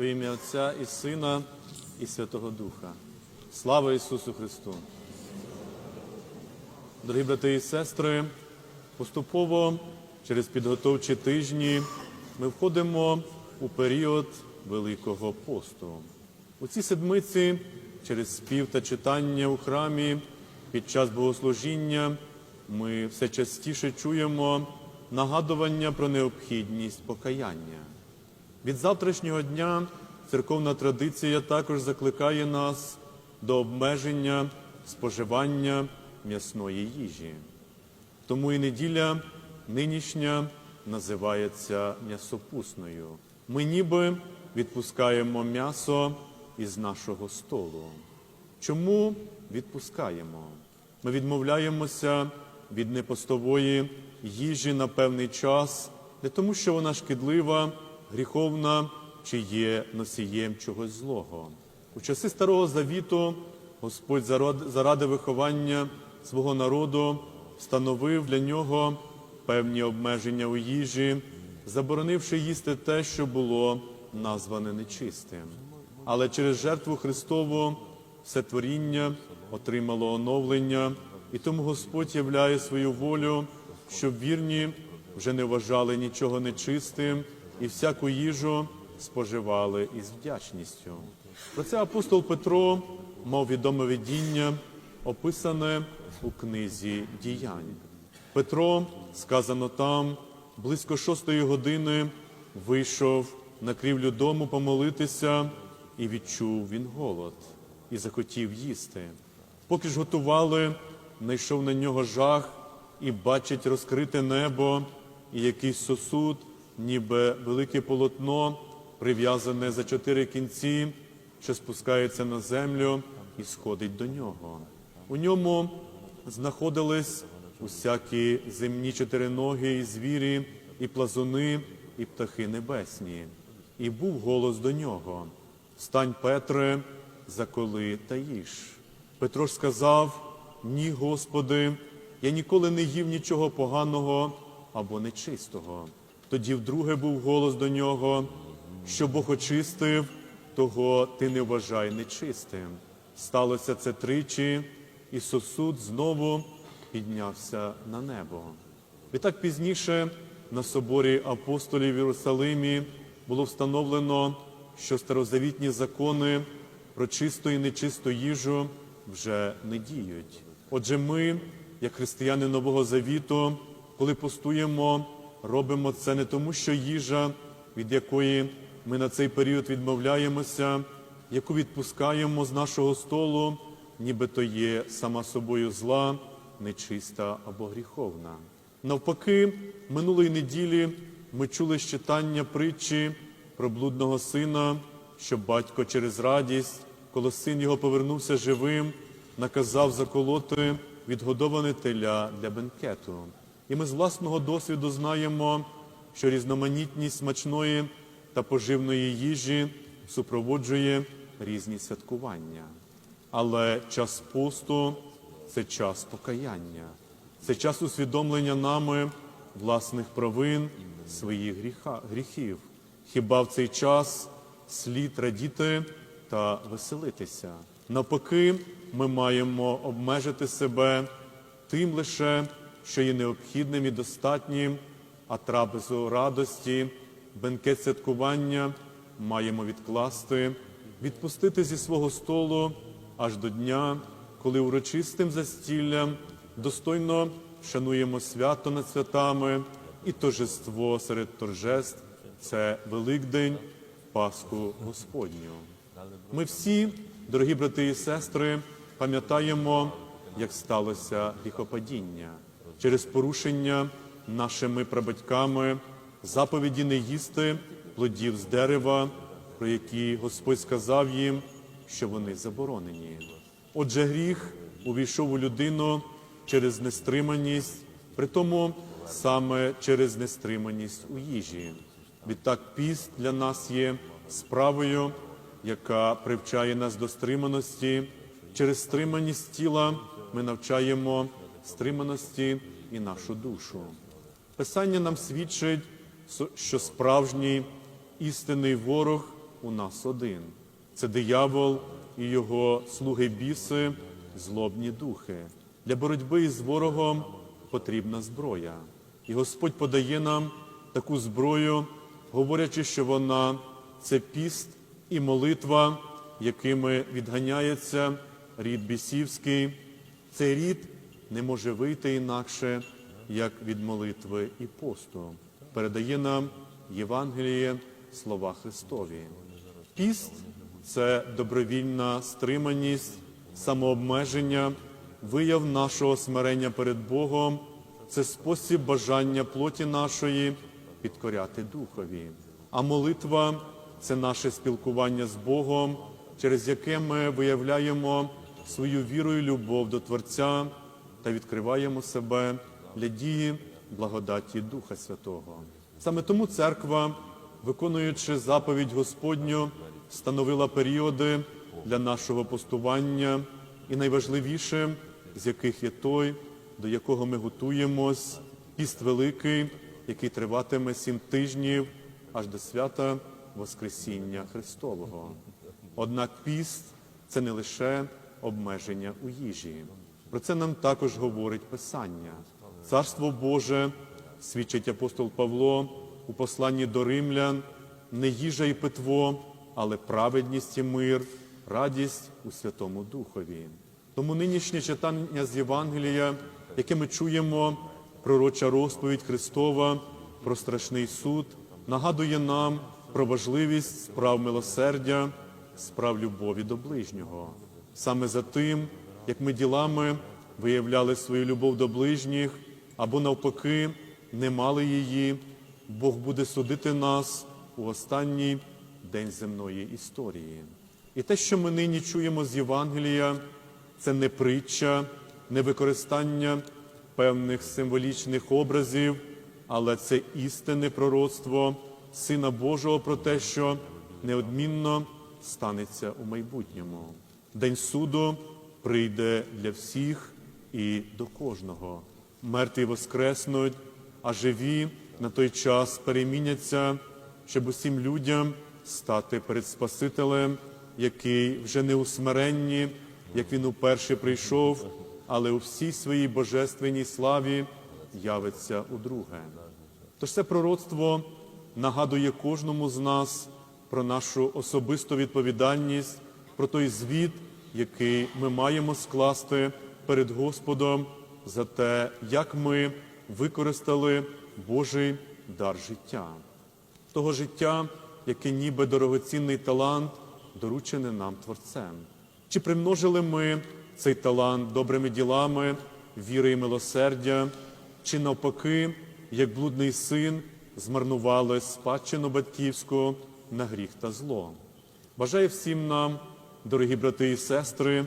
Во ім'я Отця і Сина, і Святого Духа. Слава Ісусу Христу! Дорогі брати і сестри, поступово через підготовчі тижні ми входимо у період Великого посту. У цій седмиці через спів та читання у храмі під час богослужіння ми все частіше чуємо нагадування про необхідність покаяння. Від завтрашнього дня церковна традиція також закликає нас до обмеження споживання м'ясної їжі. Тому і неділя нинішня називається м'ясопусною. Ми ніби відпускаємо м'ясо із нашого столу. Чому відпускаємо? Ми відмовляємося від непостової їжі на певний час, не тому, що вона шкідлива, гріховна чи є носієм чогось злого. У часи Старого Завіту Господь зарад- заради виховання свого народу встановив для нього певні обмеження у їжі, заборонивши їсти те, що було назване нечистим. Але через жертву Христову все творіння отримало оновлення, і тому Господь являє свою волю, щоб вірні вже не вважали нічого нечистим і всяку їжу споживали із вдячністю. Про це апостол Петро мав відоме видіння, описане у книзі діянь. Петро, сказано там, близько шостої години вийшов на крівлю дому помолитися, і відчув він голод, і захотів їсти. Поки ж готували, найшов на нього жах і бачить розкрите небо, і якийсь сосуд, ніби велике полотно, прив'язане за чотири кінці, що спускається на землю і сходить до нього. У ньому знаходились усякі земні чотириногі і звірі, і плазуни, і птахи небесні. І був голос до нього: Встань, Петре, заколи та їж. Петро ж сказав: Ні, Господи, я ніколи не їв нічого поганого або нечистого. Тоді вдруге був голос до нього, що Бог очистив, того ти не вважай нечистим. Сталося це тричі, і сосуд знову піднявся на небо. Відтак пізніше на соборі апостолів в Єрусалимі було встановлено, що старозавітні закони про чисту і нечисту їжу вже не діють. Отже, ми, як християни Нового Завіту, коли постуємо, робимо це не тому, що їжа, від якої ми на цей період відмовляємося, яку відпускаємо з нашого столу, нібито є сама собою зла, нечиста або гріховна. Навпаки, минулої неділі ми чули читання притчі про блудного сина, що батько через радість, коли син його повернувся живим, наказав заколоти відгодоване теля для бенкету. І ми з власного досвіду знаємо, що різноманітність смачної та поживної їжі супроводжує різні святкування. Але час посту це час покаяння, це час усвідомлення нами власних провин, своїх гріха, гріхів. Хіба в цей час слід радіти та веселитися? Навпаки, ми маємо обмежити себе тим лише, що є необхідним і достатнім, а трапезу радості, бенкет святкування маємо відкласти, відпустити зі свого столу аж до дня, коли урочистим застіллям достойно шануємо свято над святами і торжество серед торжеств це Великдень, Пасху Господню. Ми всі, дорогі брати і сестри, пам'ятаємо, як сталося гріхопадіння через порушення нашими прабатьками заповіді не їсти плодів з дерева, про які Господь сказав їм, що вони заборонені. Отже, гріх увійшов у людину через нестриманість, притому саме через нестриманість у їжі. Відтак піст для нас є справою, яка привчає нас до стриманості. Через стриманість тіла ми навчаємо стриманості і нашу душу. Писання нам свідчить, що справжній істинний ворог у нас один. Це диявол і його слуги біси, злобні духи. Для боротьби із ворогом потрібна зброя. І Господь подає нам таку зброю, говорячи, що вона це піст і молитва, якими відганяється рід бісівський. Цей рід не може вийти інакше, як від молитви і посту. Передає нам Євангеліє слова Христові. Піст це добровільна стриманість, самообмеження, вияв нашого смирення перед Богом, це спосіб бажання плоті нашої підкоряти Духові. А молитва це наше спілкування з Богом, через яке ми виявляємо свою віру і любов до Творця та відкриваємо себе для дії благодаті Духа Святого. Саме тому церква, виконуючи заповідь Господню, встановила періоди для нашого постування, і найважливіше, з яких є той, до якого ми готуємось, піст великий, який триватиме сім тижнів аж до свята Воскресіння Христового. Однак піст це не лише обмеження у їжі. Про це нам також говорить Писання. Царство Боже, свідчить апостол Павло у посланні до римлян, не їжа і питво, але праведність і мир, радість у Святому Духові. Тому нинішнє читання з Євангелія, яке ми чуємо, пророча розповідь Христова про страшний суд, нагадує нам про важливість справ милосердя, справ любові до ближнього. Саме за тим, як ми ділами виявляли свою любов до ближніх, або навпаки, не мали її, Бог буде судити нас у останній день земної історії. І те, що ми нині чуємо з Євангелія, це не притча, не використання певних символічних образів, але це істинне пророцтво Сина Божого про те, що неодмінно станеться у майбутньому. День суду прийде для всіх і до кожного. Мертві воскреснуть, а живі на той час переміняться, щоб усім людям стати перед Спасителем, який вже не у смиренні, як він уперше прийшов, але у всій своїй божественній славі явиться удруге. Тож це пророцтво нагадує кожному з нас про нашу особисту відповідальність, про той звіт, який ми маємо скласти перед Господом за те, як ми використали Божий дар життя, того життя, яке ніби дорогоцінний талант, доручений нам Творцем. Чи примножили ми цей талант добрими ділами, віри і милосердя, чи навпаки, як блудний син, змарнували спадщину батьківську на гріх та зло? Бажаю всім нам, дорогі брати і сестри,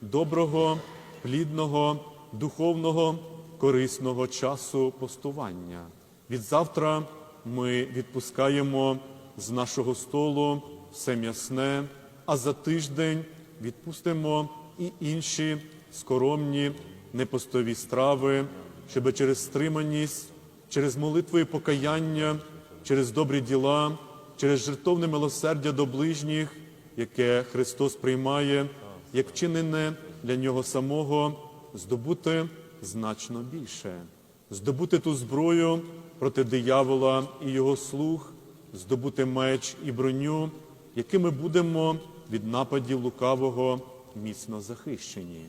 доброго, плідного, духовного, корисного часу постування. Від завтра ми відпускаємо з нашого столу все м'ясне, а за тиждень відпустимо і інші скоромні непостові страви, щоб через стриманість, через молитву і покаяння, через добрі діла, через жертовне милосердя до ближніх, яке Христос приймає, як вчинене для Нього самого, здобути значно більше, здобути ту зброю проти диявола і його слуг, здобути меч і броню, якими будемо від нападів лукавого міцно захищені.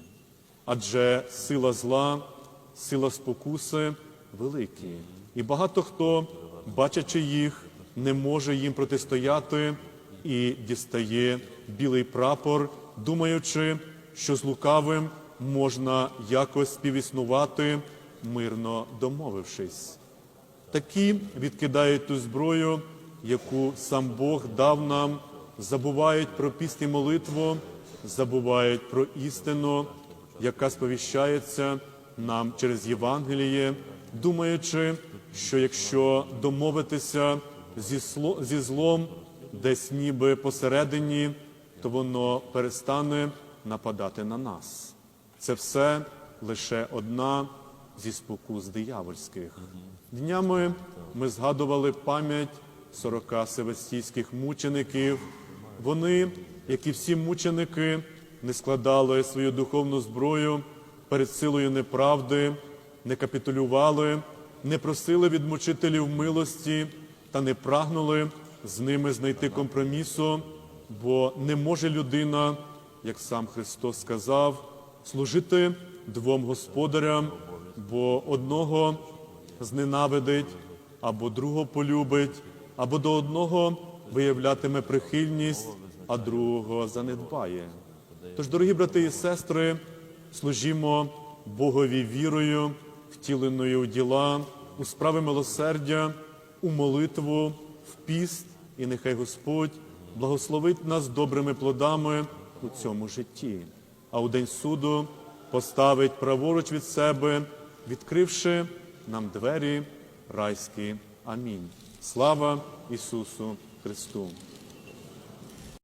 Адже сила зла, сила спокуси великі, і багато хто, бачачи їх, не може їм протистояти і дістає білий прапор, думаючи, що з лукавим можна якось співіснувати, мирно домовившись. Такі відкидають ту зброю, яку сам Бог дав нам, забувають про піст і молитву, забувають про істину, яка сповіщається нам через Євангеліє, думаючи, що якщо домовитися зі злом десь ніби посередині, то воно перестане нападати на нас. Це все лише одна зі спокус диявольських. Днями ми згадували пам'ять 40 севастійських мучеників, Вони, як і всі мученики, не складали свою духовну зброю перед силою неправди, не капітулювали, не просили від мучителів милості та не прагнули з ними знайти компромісу, бо не може людина, як сам Христос сказав, служити двом господарям, бо одного зненавидить, або другого полюбить, або до одного виявлятиме прихильність, а другого занедбає. Тож, дорогі брати і сестри, служімо Богові вірою, втіленою у діла, у справи милосердя, у молитву, в піст, і нехай Господь благословить нас добрими плодами у цьому житті, а у день суду поставить праворуч від себе, відкривши нам двері райські. Амінь. Слава Ісусу Христу!